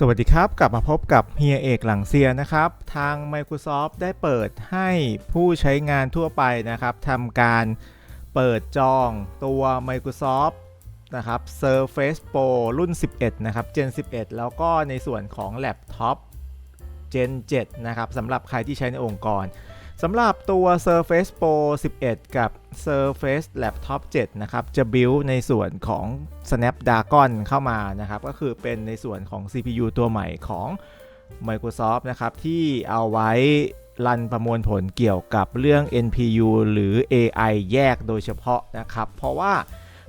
สวัสดีครับ กลับมาพบกับเฮียเอกหลังเซียนะครับ ทาง Microsoft ได้เปิดให้ผู้ใช้งานทั่วไปนะครับทำการเปิดจองตัว Microsoft นะครับ Surface Pro รุ่น 11 นะครับ Gen 11 แล้วก็ในส่วนของแล็ปท็อป Gen 7 นะครับสำหรับใครที่ใช้ในองค์กร สำหรับตัว Surface Pro 11 กับ Surface Laptop 7 นะครับ จะ build ในส่วนของ Snapdragon เข้ามานะครับ ก็คือเป็นในส่วนของ CPU ตัวใหม่ของ Microsoft นะครับ ที่เอาไว้รันประมวลผลเกี่ยวกับเรื่อง NPU หรือ AI แยกโดยเฉพาะนะครับ เพราะว่า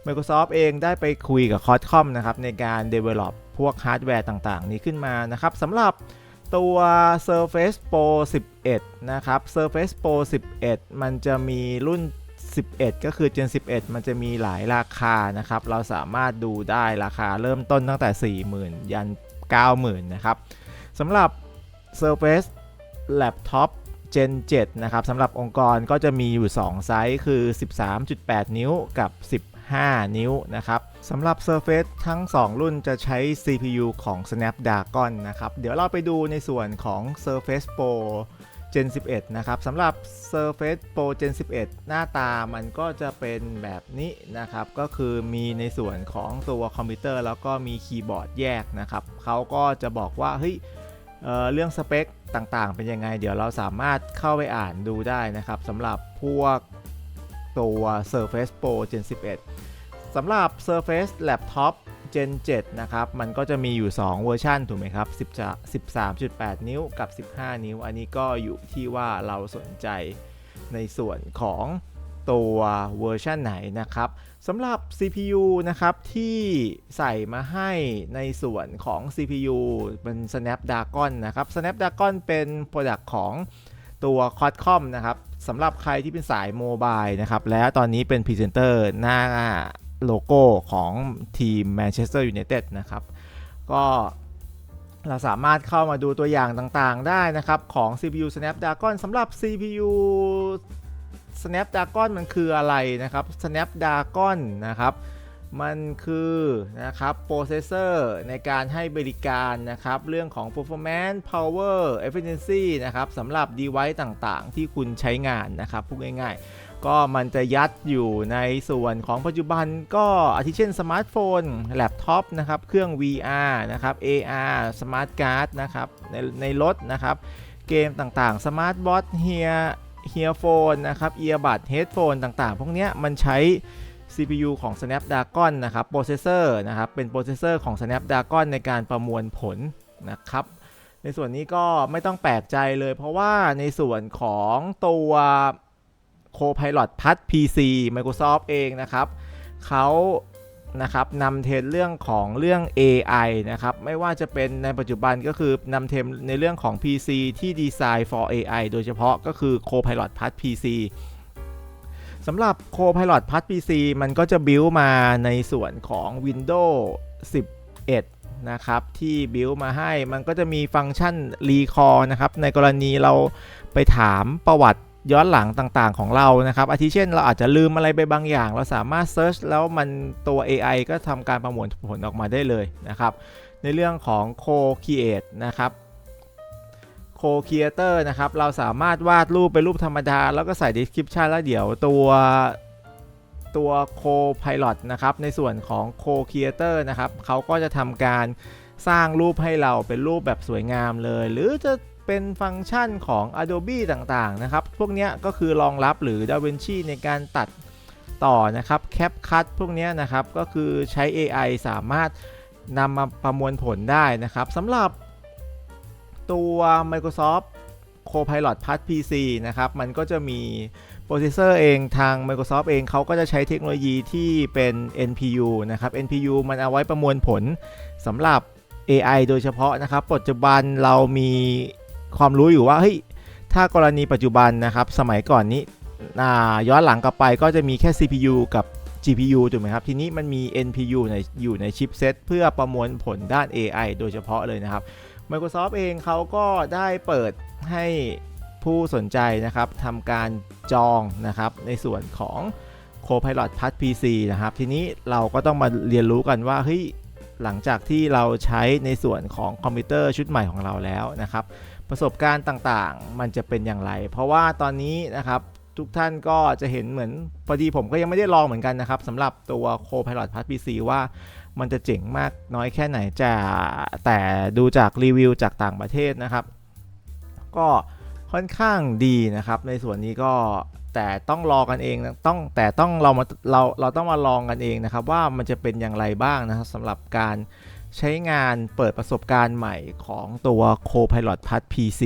Microsoft เองได้ไปคุยกับ Qualcomm นะครับ ในการ develop พวกฮาร์ดแวร์ต่างๆ นี้ขึ้นมานะครับสำหรับ ตัว Surface Pro 11 นะครับ Surface Pro 11 มันจะมีรุ่น 11 ก็คือ Gen 11 มันจะมีหลายราคานะครับ เราสามารถดูได้ราคาเริ่มต้นตั้งแต่ 40,000 ยัน 90,000 นะครับสำหรับ Surface Laptop Gen 7 นะครับสำหรับองค์กรก็จะมีอยู่ 2 ไซส์ คือ 13.8 นิ้วกับ 5 นิ้วนะครับสำหรับ Surface ทั้ง 2 รุ่นจะใช้ CPU ของ Snapdragon นะครับ เดี๋ยวเราไปดูในส่วนของ Surface Pro Gen 11 นะครับสำหรับ Surface Pro Gen 11 หน้าตามันก็จะเป็นแบบนี้นะครับ ก็คือมีในส่วนของตัวคอมพิวเตอร์ แล้วก็มีคีย์บอร์ดแยกนะครับเขาก็จะบอกว่าเฮ้ยเเรื่องสเปคต่างๆ เป็นยังไง เดี๋ยวเราสามารถเข้าไปอ่านดูได้นะครับสำหรับพวก ตัว Surface Pro Gen 11สำหรับ Surface Laptop Gen 7 นะครับ มันก็จะมีอยู่ 2 เวอร์ชันถูกไหมครับ10 13.8 นิ้วกับ 15 นิ้ว อันนี้ก็อยู่ที่ว่าเราสนใจในส่วนของตัวเวอร์ชันไหนนะครับสำหรับ CPU นะครับ ที่ใส่มาให้ในส่วนของ CPU เป็น Snapdragon นะครับ Snapdragon เป็น Product ของตัว Qualcomm นะครับ สำหรับใครที่เป็นสายโมบายนะครับ และตอนนี้เป็นพรีเซนเตอร์หน้าโลโก้ของทีมแมนเชสเตอร์ยูไนเต็ดนะครับ ก็เราสามารถเข้ามาดูตัวอย่างต่างๆได้นะครับ ของ CPU Snapdragon สำหรับ CPU Snapdragon มันคืออะไรนะครับ Snapdragon นะครับ มันคือนะครับโปรเซสเซอร์ในการให้บริการนะครับเรื่องของ performance power efficiency นะครับสำหรับ device ต่างๆ ที่คุณใช้งานนะครับพูดง่ายๆ ก็มันจะยัดอยู่ในส่วนของปัจจุบันก็อาทิเช่นสมาร์ทโฟน แล็ปท็อปนะครับเครื่อง VR นะครับ AR สมาร์ทการ์ดนะครับในในรถนะครับเกมต่างๆสมาร์ทบอทเฮียเฮียโฟนนะครับเอียร์บัดเฮดโฟนต่างๆ พวกนี้มันใช้ CPU ของ Snapdragon นะครับโปรเซสเซอร์นะครับเป็นโปรเซสเซอร์ของ Snapdragon ในการประมวลผลนะครับในส่วนนี้ก็ไม่ต้องแปลกใจเลย เพราะว่าในส่วนของตัว Copilot Plus PC Microsoft เองนะครับเขานะครับนำเทรนเรื่องของเรื่อง AI นะครับ ไม่ว่าจะเป็นในปัจจุบันก็คือนำเทรนในเรื่องของ PC ที่ดีไซน์ for AI โดยเฉพาะก็คือ Copilot Plus PC สำหรับ Copilot Plus PC มันก็จะ build มาในส่วนของ Windows 11 นะครับ ที่ build มาให้มันก็จะมีฟังก์ชัน Recall นะครับ ในกรณีเราไปถามประวัติย้อนหลังต่างๆของเรานะครับอาทิเช่น เราอาจจะลืมอะไรไปบางอย่าง เราสามารถ Search แล้วมันตัว AI ก็ทำการประมวลผลออกมาได้เลยนะครับ ในเรื่องของ Co-Create นะครับ Co-Creator นะครับ เราสามารถวาดรูปเป็นรูปธรรมดา แล้วก็ใส่ description แล้วเดี๋ยวตัวตัว Co-Pilot นะครับ ในส่วนของ Co-Creator นะครับ เขาก็จะทำการสร้างรูปให้เราเป็นรูปแบบสวยงามเลย หรือจะเป็นฟังก์ชันของ Adobe ต่างๆ นะครับ พวกนี้ก็คือรองรับหรือ DaVinci ในการตัดต่อนะครับ CapCut พวกนี้นะครับ ก็คือใช้ AI สามารถนำมาประมวลผลได้นะครับสำหรับ ตัว Microsoft Copilot Plus PC นะครับ มันก็จะมีโปรเซสเซอร์เองทาง Microsoft เองเขาก็จะใช้เทคโนโลยีที่เป็น NPU นะครับ NPU มันเอาไว้ประมวลผลสำหรับ AI โดยเฉพาะนะครับ ปัจจุบันเรามีความรู้อยู่ว่าเฮ้ยถ้ากรณีปัจจุบันนะครับ สมัยก่อนนี้ย้อนหลังกลับไปก็จะมีแค่ CPU กับ GPU ถูกไหมครับ ทีนี้มันมี NPU ในอยู่ในชิปเซตเพื่อประมวลผลด้าน AI โดยเฉพาะเลยนะครับ Microsoft เองเขาก็ได้เปิดให้ผู้สนใจนะครับทำการจองนะครับในส่วนของ Copilot Plus PC นะครับ ทีนี้เราก็ต้องมาเรียนรู้กันว่าเฮ้ยหลังจากที่เราใช้ในส่วนของคอมพิวเตอร์ชุดใหม่ของเราแล้วนะครับ ประสบการณ์ต่างๆ มันจะเป็นอย่างไร เพราะว่าตอนนี้นะครับทุกท่านก็จะเห็นเหมือนพอดีผมก็ยังไม่ได้ลองเหมือนกันนะครับสำหรับตัว Copilot Plus PC ว่า มันจะเจ๋งมากน้อยแค่ไหนจะแต่ดูจากรีวิวจากต่างประเทศนะครับ ก็ค่อนข้างดีนะครับในส่วนนี้ก็แต่ต้องรอกันเองต้องแต่ต้องเรามาเราเราต้องมาลองกันเองนะครับ ว่ามันจะเป็นอย่างไรบ้างนะครับสำหรับการใช้งานเปิดประสบการณ์ใหม่ของตัว Copilot Plus PC